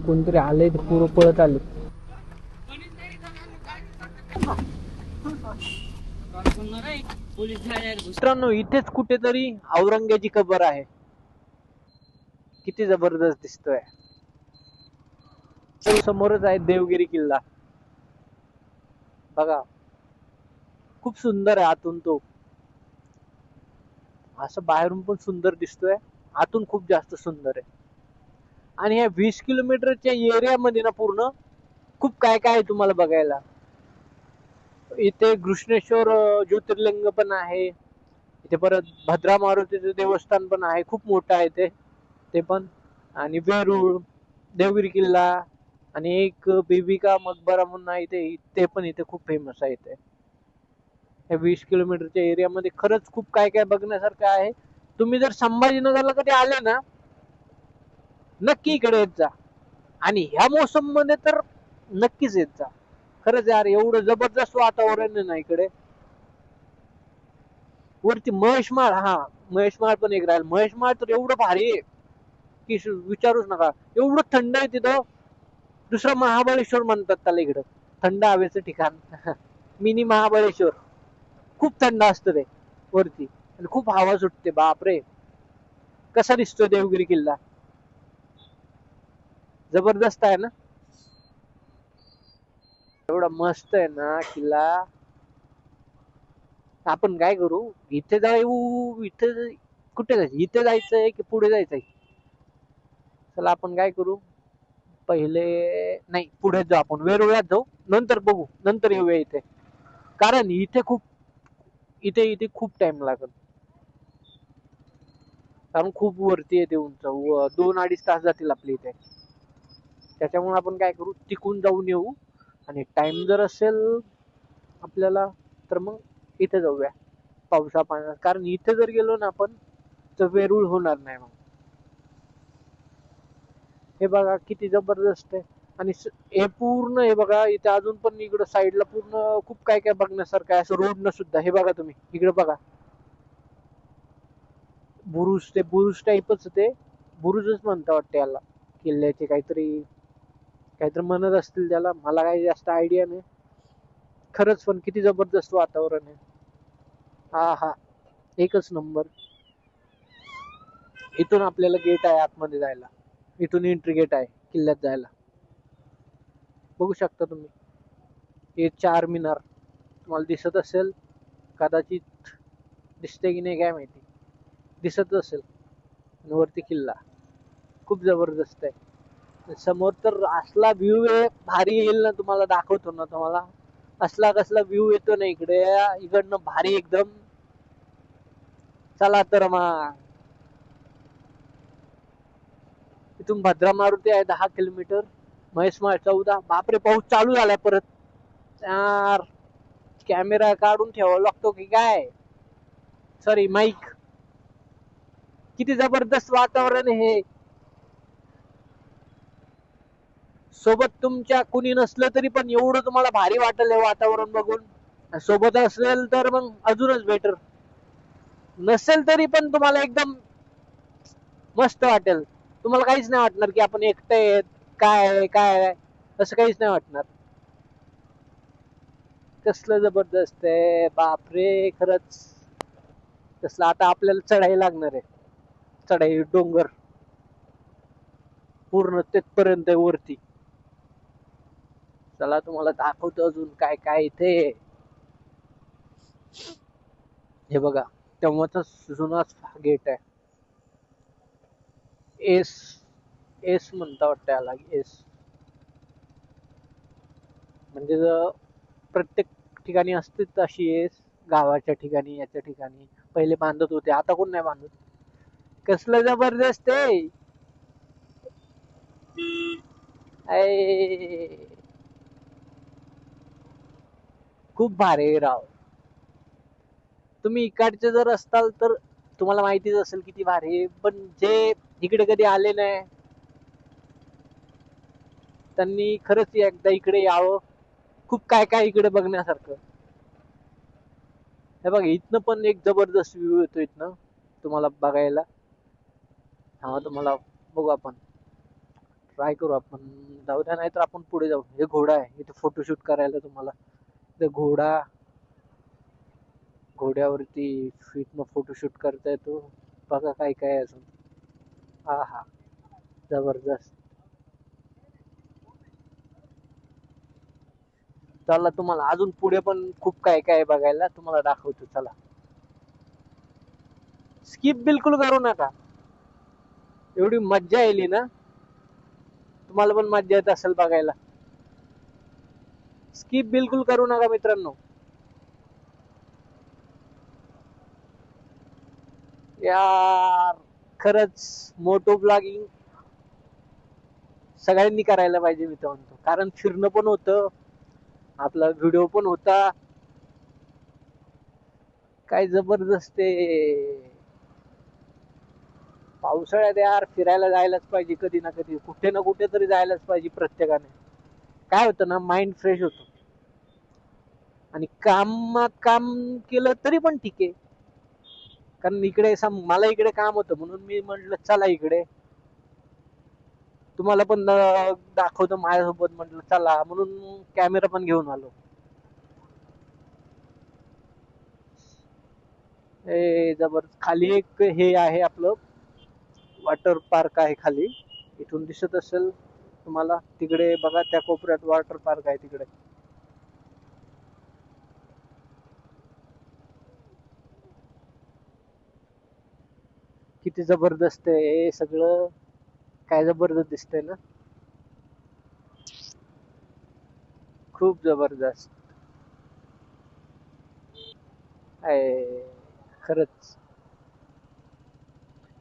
कोणतरी आले ते पूर्व पळत आले. मित्रांनो इथेच कुठेतरी औरंग्याची कबर आहे. किती जबरदस्त दिसतोय. समोरच आहे देवगिरी किल्ला. बघा. खूप सुंदर आहे आतून तो. असं बाहेरून पण सुंदर दिसतोय. आतून खूप जास्त सुंदर आहे. आणि ह्या वीस किलोमीटरच्या एरियामध्ये ना पूर्ण खूप काय काय आहे तुम्हाला बघायला? इथे घृष्णेश्वर ज्योतिर्लिंग पण आहे. इथे परत भद्रा मारुतीचं देवस्थान पण आहे खूप मोठं आहे ते. ते पण. आणि वेरूळ देवगिरी किल्ला आणि एक बेबिका मकबरा म्हणून आहे ते. ते पण इथे खूप फेमस आहे इथे. या वीस किलोमीटरच्या एरियामध्ये खरंच खूप काय काय बघण्यासारखं आहे. तुम्ही जर संभाजीनगरला कधी आले ना नक्की इकडे येत जा. आणि ह्या मोसममध्ये तर नक्कीच येत जा. खरंच यार एवढं जबरदस्त वातावरण आहे ना इकडे. वरती महेशमाळ हा महेशमाळ पण एक राहील. महेशमाळ तर एवढं भारी आहे की विचारूच नका. एवढं थंड आहे तिथं. दुसरं महाबळेश्वर म्हणतात त्याला इकडं. थंड हवेचं ठिकाण. मिनी महाबळेश्वर. खूप थंड असतं ते वरती. आणि खूप हवा सुटते बापरे. कसा दिसतोय देवगिरी किल्ला? जबरदस्त आहे ना? एवढा मस्त आहे ना किल्ला. आपण काय करू? इथे जाऊ इथे कुठे जायचं? इथे जायचंय की पुढे जायचंय? चला आपण काय करू? पहिले नाही पुढे जाऊ आपण. वेरुळ्यात जाऊ. नंतर बघू. नंतर येऊया इथे. कारण इथे खूप इथे इथे खूप टाइम लागत कारण खूप वरती येते उंच. व- दोन अडीच तास जातील आपल्या इथे. त्याच्यामुळे आपण काय करू? तिकून जाऊन येऊ. आणि टाइम जर असेल आपल्याला तर मग इथे जाऊया. पावसा पाण्यात. कारण इथे जर गेलो ना आपण तर वेरूळ होणार नाही मग. हे बघा किती जबरदस्त आहे. आणि हे पूर्ण हे बघा इथे अजून पण इकडं साईडला पूर्ण खूप काय काय बघण्यासारखं आहे. असं रोड न सुद्धा. हे बघा तुम्ही. इकडे बघा. बुरुज ते बुरुज टाईपच ते. बुरुजच म्हणता वाटते याला. किल्ल्याचे काहीतरी. काहीतरी म्हणत असतील त्याला मला काही जास्त आयडिया नाही. खरंच पण किती जबरदस्त वातावरण आहे. हा हा. एकच नंबर इथून आपल्याला गेट आहे आतमध्ये जायला. इथून एंट्री गेट आहे किल्ल्यात जायला. बघू शकता तुम्ही. हे चार मिनार. तुम्हाला दिसत असेल कदाचित दिसते की नाही काय माहिती. दिसत असेल. आणि वरती किल्ला. खूप जबरदस्त आहे. समोर तर असला व्ह्यू आहे भारी येईल ना तुम्हाला दाखवतो ना तुम्हाला. असला कसला व्ह्यू येतो ना इकडे. इकडनं भारी एकदम. चला तर मग. इथून भद्रा मारुती आहे दहा किलोमीटर. महेशमाळ चौदा. बापरे पाऊस चालू झाला परत. यार कॅमेरा काढून ठेवावा लागतो की काय? सॉरी माईक किती जबरदस्त वातावरण हे. सोबत तुमच्या कुणी नसलं तरी पण एवढं तुम्हाला भारी वाटेल हे वातावरण बघून. सोबत असेल तर मग अजूनच बेटर नसेल तरी पण तुम्हाला एकदम मस्त वाटेल. तुम्हाला काहीच नाही वाटणार की आपण एकटे आहेत काय आहे काय आहे. असं काहीच नाही वाटणार. कसलं जबरदस्त आहे बापरे खरंच. कसलं आता आपल्याला चढाई लागणार आहे. चढाई डोंगर. पूर्ण तेथपर्यंत वरती. चला तुम्हाला दाखवतो अजून काय काय इथे. हे बघा तेव्हाचा जुनाच गेट आहे. एस एस म्हणता वाटतं याला एस म्हणजे प्रत्येक ठिकाणी असते तशी एस गावाच्या ठिकाणी याच्या ठिकाणी. पहिले बांधत होते आता कोण नाही बांधत? कसलं जबरदस्त आहे. खूप भारी राव. तुम्ही इकडचे जर असताल तर तुम्हाला माहितीच असेल किती भारी पण जे इकडे कधी आले नाही त्यांनी खरंच एकदा इकडे यावं. खूप काय काय इकडे बघण्यासारखं. हे बघा इथनं पण एक जबरदस्त व्ह्यू येतो इथनं तुम्हाला बघायला. हा तुम्हाला बघू आपण. ट्राय करू आपण. जाऊ द्या नाही तर आपण पुढे जाऊ. हे घोडा आहे इथे फोटोशूट करायला तुम्हाला. ते घोडा घोड्यावरती फिटनं फोटोशूट करता येतो बघा काय काय अजून. हा हा जबरदस्त. चला तुम्हाला अजून पुढे पण खूप काय काय आहे बघायला तुम्हाला दाखवतो चला. स्किप बिलकुल करू नका. एवढी मज्जा येईल ना. तुम्हाला पण मज्जा येत असेल बघायला. स्किप बिलकुल करू नका मित्रांनो. यार खरंच मोटो ब्लॉगिंग सगळ्यांनी करायला पाहिजे मी तर म्हणतो. कारण फिरणं पण होतं आपला व्हिडिओ पण होता. काय जबरदस्त पावसाळ्यात यार फिरायला जायलाच पाहिजे कधी ना कधी. कुठे ना कुठे तरी जायलाच पाहिजे प्रत्येकाने. काय होतं ना माइंड फ्रेश होतो. आणि कामात काम केलं तरी पण ठीक आहे. कारण इकडे मला इकडे काम होतं म्हणून मी म्हटलं चला इकडे. तुम्हाला पण दाखवतो माझ्यासोबत म्हटलं चला. म्हणून कॅमेरा पण घेऊन आलो. ए जबर खाली एक हे आहे आपलं वॉटर पार्क आहे खाली. इथून दिसत असेल तुम्हाला. तिकडे बघा त्या कोपऱ्यात वॉटर पार्क आहे तिकडे. किती जबरदस्त आहे हे सगळं काय जबरदस्त दिसतंय ना? खूप जबरदस्त. आहे खरंच.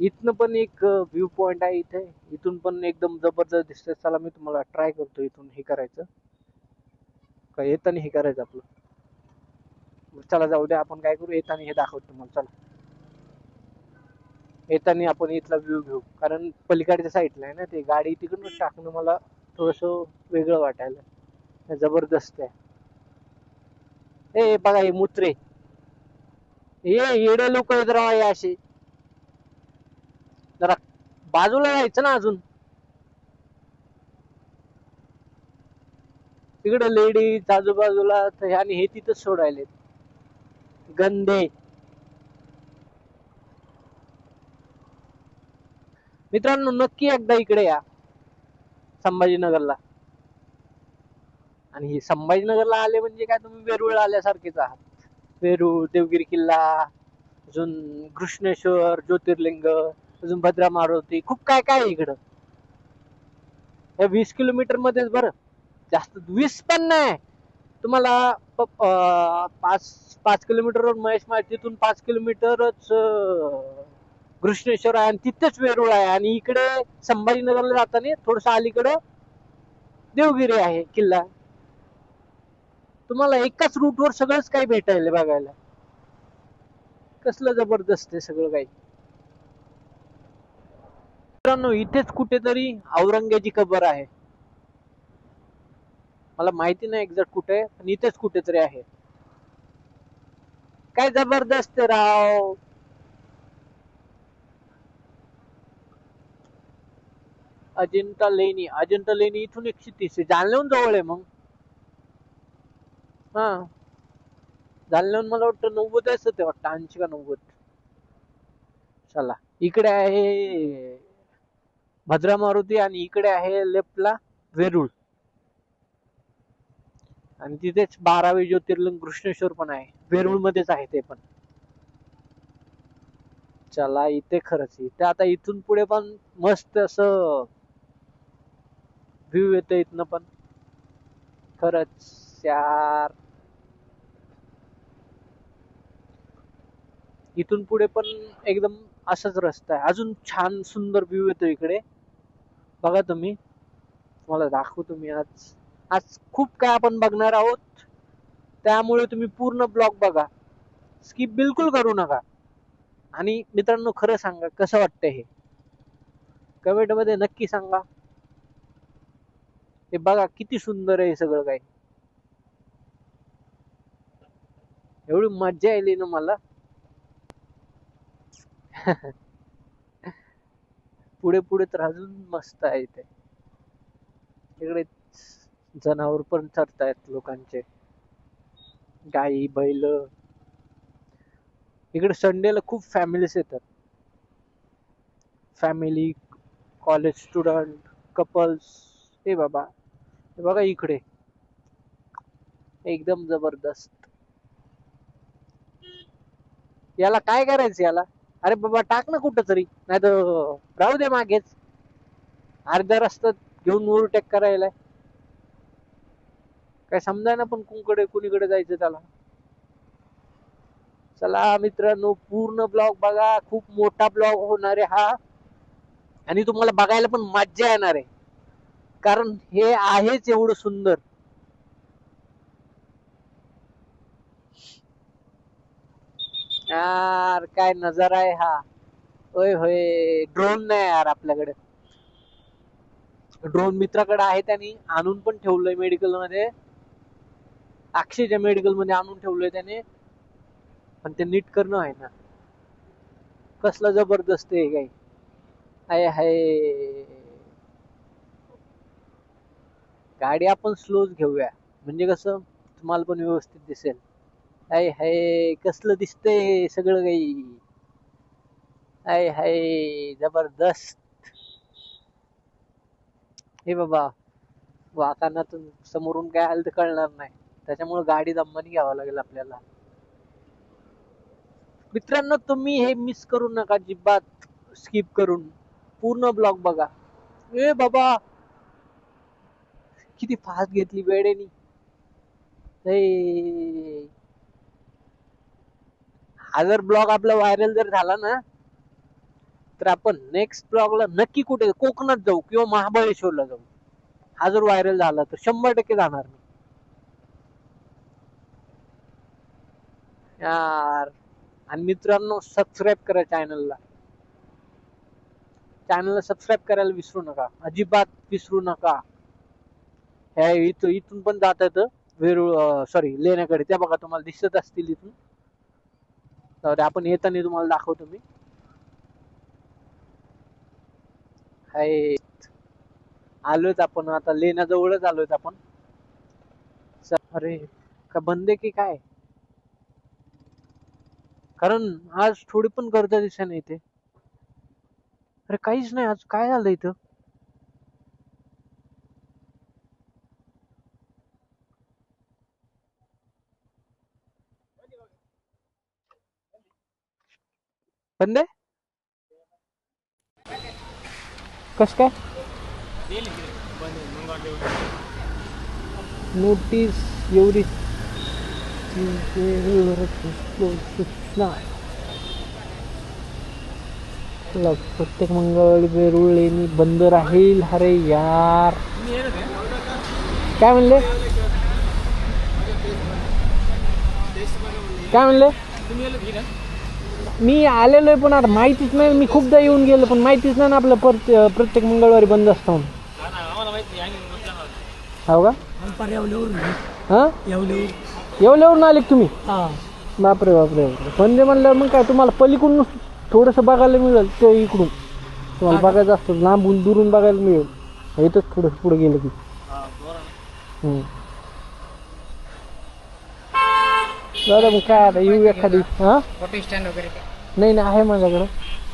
इथनं पण एक व्ह्यू पॉइंट आहे इथे. इथून पण एकदम जबरदस्त दिसतंय. चला मी तुम्हाला ट्राय करतो इथून हे करायचं. का येताना हे करायचं आपलं? चला जाऊ द्या आपण काय करू? येताना हे दाखवतो तुम्हाला. चला. येताना आपण इथला व्ह्यू घेऊ. कारण पलीकडच्या साईडला आहे ना ते गाडी तिकडून टाकणं मला थोडस वेगळं वाटायला. जबरदस्त आहे. ए बघा हे मुत्रे. हे येडे लोक आहेत राव हे असे. जरा बाजूला जायचं ना अजून. तिकडं लेडीज आजूबाजूला तर आणि हे तिथंच सोडायले गंदे. मित्रांनो नक्की एकदा इकडे या. संभाजीनगरला. आणि हे संभाजीनगरला आले म्हणजे काय तुम्ही वेरूळ आल्यासारखेच आहात. वेरूळ देवगिरी किल्ला अजून कृष्णेश्वर ज्योतिर्लिंग अजून भद्रा मारुती खूप काय काय आहे इकडं. या वीस किलोमीटर मध्येच बरं. जास्त वीस पण नाही. तुम्हाला अं, पाच पाच किलोमीटरवर महेश माळ तिथून पाच किलोमीटरच कृष्णेश्वर आहे आणि तिथेच वेरूळ आहे. आणि इकडे संभाजीनगरला जाताना थोडस अलीकडे देवगिरी आहे किल्ला. तुम्हाला एकाच रूटवर सगळंच काही भेटायला बघायला. कसलं जबरदस्त आहे सगळं काही. मित्रांनो इथेच कुठेतरी औरंग्याची कबर आहे. मला माहिती नाही एक्झॅक्ट कुठे पण इथेच कुठेतरी आहे. काय जबरदस्त राव? अजिंठा लेणी अजिंठा लेणी इथून एकशे तीस आहे. जालन्याहून जवळ आहे मग. हा. जालन्याहून मला वाटतं नव्वद असं ते वाटतं. ऐंशी का नव्वद. चला. इकडे आहे भद्रा मारुती आणि इकडे आहे लेफ्टला वेरूळ. आणि तिथेच बारावे ज्योतिर्लिंग कृष्णेश्वर पण आहे. वेरूळ मध्येच आहे ते पण. चला इथे खरंच. इथे आता इथून पुढे पण मस्त असं व्ह्यू येतं इथनं पण. खरंच यार. इथून पुढे पण एकदम असाच रस्ता आहे. अजून छान सुंदर व्ह्यू येतो इकडे. बघा तुम्ही. तुम्हाला दाखवतो मी आज. आज खूप काय आपण बघणार आहोत. त्यामुळे तुम्ही पूर्ण ब्लॉग बघा. स्किप बिलकुल करू नका. आणि मित्रांनो खरं सांगा कसं वाटतंय हे? कमेंटमध्ये नक्की सांगा. हे बघा किती सुंदर आहे सगळं काही. एवढी मज्जा आली ना मला. पुढे पुढे तर अजून मस्त आहे इथे इकडे जनावर पण चरतायत लोकांचे. गाई बैल. इकडे संडेला खूप फॅमिलीज येतात. फॅमिली कॉलेज स्टुडंट कपल्स हे बाबा. बघा इकडे. एकदम जबरदस्त. याला काय करायचं याला? अरे बाबा टाक ना कुठं तरी. नाही तर राहू दे मागेच. अर्ध्या रस्त्यात घेऊन ओव्हरटेक करायला काय समजाय ना पण कुणकडे कुणीकडे जायचं त्याला. चला मित्रांनो पूर्ण ब्लॉग बघा. खूप मोठा ब्लॉग होणार आहे हा. आणि तुम्हाला बघायला पण मज्जा येणार आहे. कारण हे आहेच एवढं सुंदर. यार काय नजारा आहे हा. होय होय. ड्रोन नाही यार आपल्याकडे. ड्रोन मित्राकडे आहे त्यांनी आणून पण ठेवलंय मेडिकलमध्ये. अक्षयच्या मेडिकलमध्ये आणून ठेवलंय त्याने. पण ते नीट करणं आहे ना. कसलं जबरदस्त आहे काही. हाय हाय. गाडी आपण स्लोच घेऊया. म्हणजे कसं तुम्हाला पण व्यवस्थित दिसेल. हाय हाय कसलं दिसतंय सगळं काही? हाय हाय जबरदस्त. हे बाबा वाकानातून समोरून काय आलं तर कळणार नाही. त्याच्यामुळे गाडी दमानी घ्यावं लागेल आपल्याला. मित्रांनो तुम्ही हे मिस करू नका जिब्बात स्किप करून. पूर्ण ब्लॉग बघा. ए बाबा! किती फास्ट घेतली वेळेनी हा जर ब्लॉग आपला व्हायरल जर झाला ना तर आपण नेक्स्ट ब्लॉगला नक्की कुठे कोकणात जाऊ किंवा महाबळेश्वरला जाऊ. हा जर व्हायरल झाला तर शंभर टक्के जाणार मी. यार. आणि मित्रांनो सबस्क्राईब करा चॅनलला चॅनलला सबस्क्राईब करायला विसरू नका. अजिबात विसरू नका. ह्या इथं इथून पण जात येतं वेरूळ सॉरी लेण्याकडे. त्या बघा तुम्हाला दिसत असतील इथून. तर आपण येताना तुम्हाला दाखवतो मी. हाय. आलोच आपण आता लेण्याजवळच आलोय आपण. अरे का बंद आहे की काय? कारण आज थोडी पण गर्दा दिसे नाही इथे. अरे काहीच नाही आज काय झालं इथं? बंद कस काय? नोटीस एवढी सूचना प्रत्येक मंगळवारी वेरूळ लेणी बंद राहील. अरे यार. काय म्हणले? काय म्हणले? मी आलेलो आहे पण आता माहितीच नाही मी खूपदा येऊन गेलो पण माहितीच नाही ना आपलं प्रत्ये- प्रत्येक मंगळवारी बंद असतं म्हणून. हो का? हा? येवल्यावरून आले तुम्ही? बापरे बापरे बंदे म्हणल्यावर मग काय तुम्हाला पलीकडून थोडंसं बघायला मिळेल ते इकडून. तुम्हाला बघायचं असतं लांबून दुरून बघायला मिळेल. इथंच थोडं पुढे गेलं की. बरं मग काय आता येऊ एखादी हा? स्टँड वगैरे नाही नाही आहे माझ्याकडं.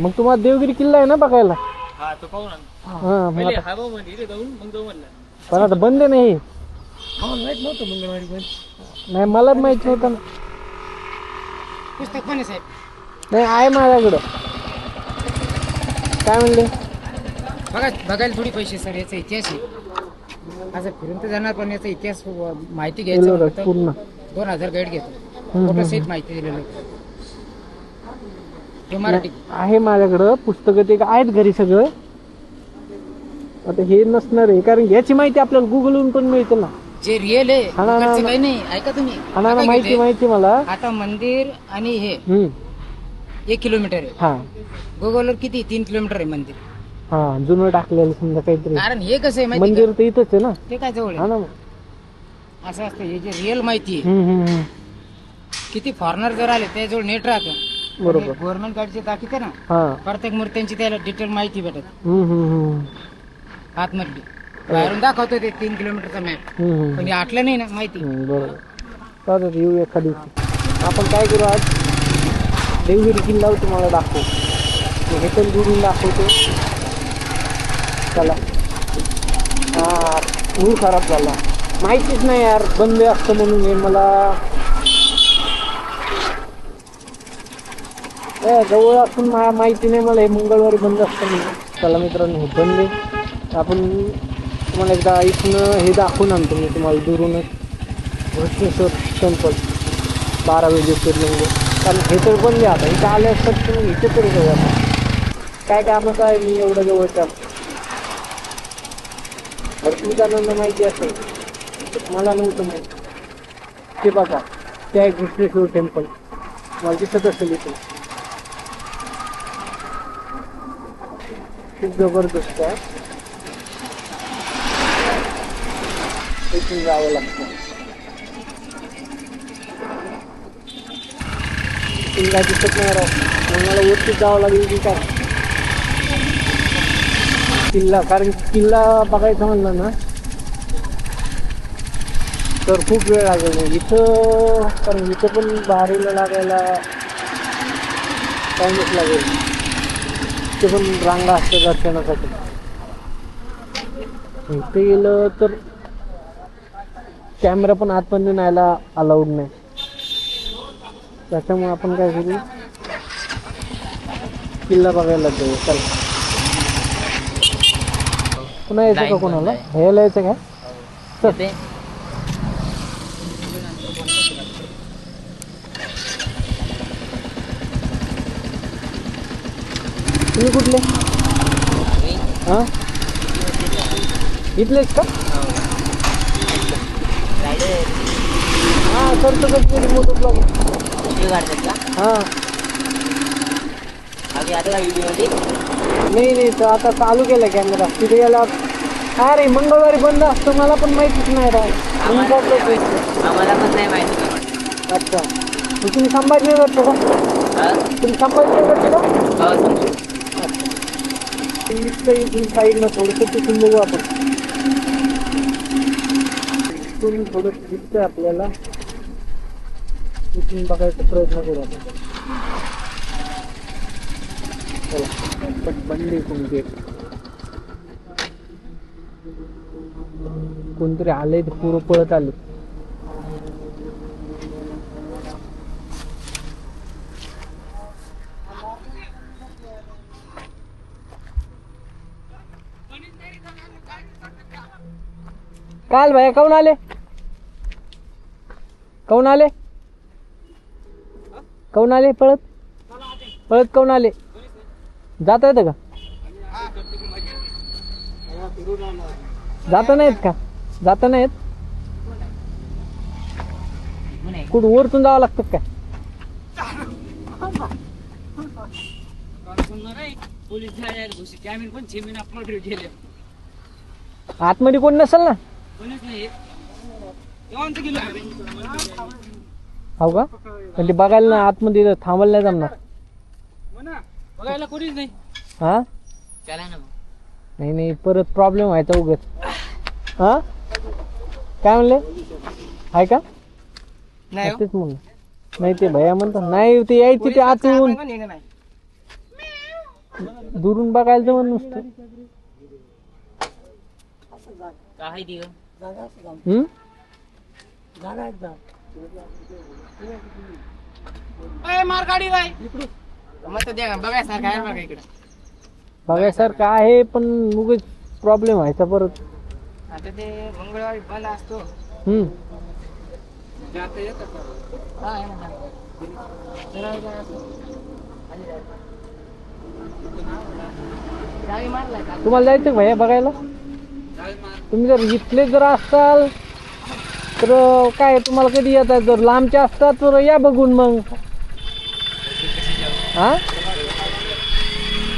मग तुम्हाला देवगिरी किल्ला आहे ना बघायला? हा तो पाहू ना. हा मग पहिले आता हा भाऊ म्हणजे इथे जाऊन मग जाऊ म्हणलं. पण आता बंद नाही आम्हाला माहीत नव्हतं मंगळवारी पण. नाही मला माहीत नव्हतं ना. पुस्तक पण आहे साहेब. नाही आहे माझ्याकडं. काय म्हणले? बघा बघायला थोडी पैसे सर याचा इतिहास आहे. असं फिरून तर जाणार पण याचा इतिहास माहिती घ्यायचं. पूर्ण. दोन हजार गाईड घेतो. फोटो. सहित माहिती दिलेलं मराठी. आहे माझ्याकडं पुस्तकं ते आहेत घरी सगळं. आता हे नसणार आहे कारण याची माहिती आपल्याला गुगलवरून पण मिळते ना. जे रिअल आहे हा हा हा काही नाही. ऐका तुम्ही. हा ना, माहिती इथे. माहिती मला. आता मंदिर आणि हे. हम्म. एक किलोमीटर आहे. हा. गुगलवर किती? तीन किलोमीटर आहे मंदिर. हा जुनं टाकलेलं समजा काहीतरी. कारण हे कसं आहे माहिती मंदिर तर इथंच आहे ना. का? ते काय जवळ हा आहे ना. मग. असं असतं हे जे रिअल माहिती आहे. हम्म, हम्म, हम्म. किती फॉरेनर जर आले त्याजवळ नेट राहतं. बरोबर. गव्हर्नमेंट गाडीचे दाखवते आहे ना हा. प्रत्येक मूर्त्यांची त्याला डिटेल माहिती भेटत. हम्म, हम्म, हम्म. आतमधली बाहेरून दाखवतो ते तीन किलोमीटरचा मॅप हम्म, हम्म. पण आटलं नाही ना माहिती. हम्म, बरोबर. चालेल येऊ एखाद आपण काय करू आज? देवगिरी किल्ला तुम्हाला दाखवू. हे पण दुरून दाखवतो. चला. हा खराब झाला. माहितीच नाही यार बंद असतं म्हणून हे मला जवळ असून मला माहिती नाही मला हे मंगळवारी बंद असतं म्हणून. चला मित्रांनो बंद आपण तुम्हाला एकदा इथनं हे दाखवून आणतो मी तुम्हाला दुरूनच. घृष्णेश्वर टेम्पल बारावे ज्योतिर्लिंग कारण हे तर बंद आता. इथं आले असतात तुम्ही इथे तरी जाऊ काय कामाचं आहे मी एवढं जवळच्या भरपूर जणांना माहिती असेल. मला नव्हतं माहिती. ते बघा. ते आहे घृष्णेश्वर टेम्पल मला दिसत असेल इथे. खूप जबरदस्त आहे. इथून जावं लागतं. इथून काय दिसत नाही राव. मला वरती जावं लागेल की काय? किल्ला कारण किल्ला बघायचा म्हणलं ना तर खूप वेळ लागेल. नाही इथं कारण इथं पण बाहेरीला लागायला टाइमच लागेल. ते पण रांगा असतात दर्शनासाठी. इथे गेलं तर कॅमेरा पण आतमध्ये न्यायला अलाउड नाही. त्याच्यामुळे आपण काय करू? किल्ला बघायला जाऊ. चल. पुन्हा यायचं का कोणाला? ह्याला यायचं काय? तुम्ही कुठले? हा? इथलेच का? हा करतो कधी मोठं ब्लॉग हा. नाही नाही तर आता चालू केलं कॅमेरा तिथे याला अरे मंगळवारी बंद असतं मला पण माहितीच नाही करतो ते. आम्हाला पण नाही. माहिती अच्छा. तुम्ही संभाजीनगरचे का? तुम्ही संभाजीनगरचे का? इथलं इथून साईडनं थोडंसं तिथून बघू आपण इथून थोडं दिसतंय आपल्याला तिथून बघायचा प्रयत्न करू आपण चला पण बंद इथून गेट कोणतरी आलंय ते पुरं पळत आले काल भैया कौन आले? काऊन आले? काऊन आले पळत? पळत काऊन आले? जाता येतं का? जाता नाहीत का? जाता नाहीत? कुठं वरतून जावं लागतं का आतमध्ये कोण नसेल ना? हो का? ते बघायला ना आतमध्ये थांबायला नाही जमणार. बघायला कोणीच नाही हा? नाही नाही परत प्रॉब्लेम व्हायचा उगत हा? काय म्हणले? आहे का? नाही हो. तेच म्हणलं. नाही ते भैया म्हणतात नाही ते यायचे ते आतून नाही दुरून बघायला जमत नुसतं. काय दिव हम्म? मार गाडी बाय मग तर द्या बघायसारखं आहे बघा इकडं. बघायसारखं आहे पण उगच प्रॉब्लेम व्हायचा परत. आता ते मंगळवारी बंद असतो. हम्म. हा आहे ना जरा जरा. असं. जाळी मारलाय का? तुम्हाला जायचं का भैया बघायला? तुम्ही जर इथले जर असाल तर काय तुम्हाला कधी येतात जर लांबचे असतात तर या बघून मग. हा?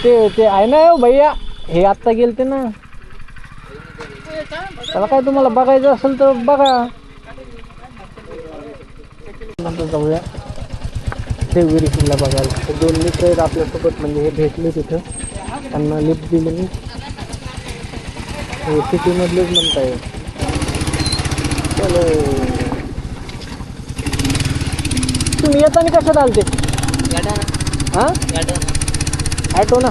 ते ते आहे ना हो भैया? हे आत्ता गेलते ना. त्याला काय तुम्हाला बघायचं असेल तर बघा. नंतर जाऊया. देवगिरी किल्ला बघायला. दोन मित्र आहेत आपल्यासोबत म्हणजे हे भेटले तिथं. त्यांना लिफ्ट दिली मी. हे सिटी मधलेच म्हणताय चलो तुम्ही येताना कशात आलते? हा? ॲटो ना?